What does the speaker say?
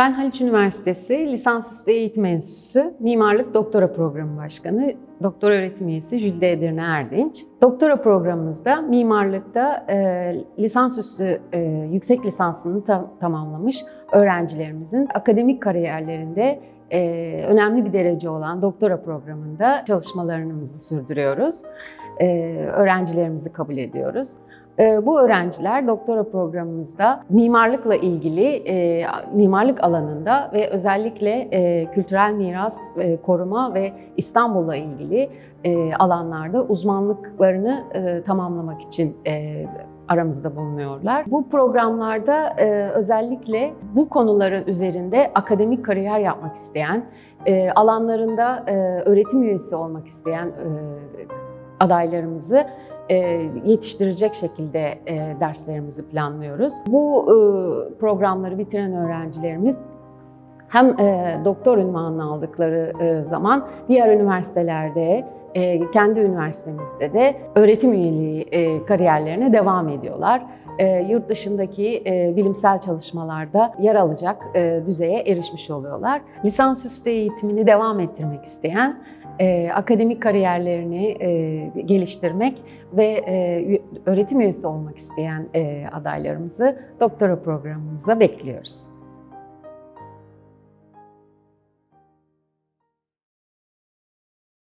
Ben Haliç Üniversitesi Lisansüstü Eğitim Enstitüsü Mimarlık Doktora Programı Başkanı Doktor Öğretim Üyesi Jülde Edirne Erdinç. Doktora programımızda mimarlıkta e, lisansüstü e, yüksek lisansını ta- tamamlamış öğrencilerimizin akademik kariyerlerinde e, önemli bir derece olan doktora programında çalışmalarımızı sürdürüyoruz. E, öğrencilerimizi kabul ediyoruz. E, Bu öğrenciler doktora programımızda mimarlıkla ilgili e, mimarlık alanında ve özellikle e, kültürel miras e, koruma ve İstanbul'la ilgili alanlarda uzmanlıklarını tamamlamak için aramızda bulunuyorlar. Bu programlarda özellikle bu konuların üzerinde akademik kariyer yapmak isteyen, alanlarında öğretim üyesi olmak isteyen adaylarımızı e, yetiştirecek şekilde e, derslerimizi planlıyoruz. Bu e, programları bitiren öğrencilerimiz hem doktor ünvanını aldıkları zaman diğer üniversitelerde, kendi üniversitemizde de öğretim üyeliği kariyerlerine devam ediyorlar. Yurt dışındaki bilimsel çalışmalarda yer alacak düzeye erişmiş oluyorlar. Lisansüstü eğitimini devam ettirmek isteyen e, akademik kariyerlerini e, geliştirmek ve e, öğretim üyesi olmak isteyen e, adaylarımızı doktora programımıza bekliyoruz.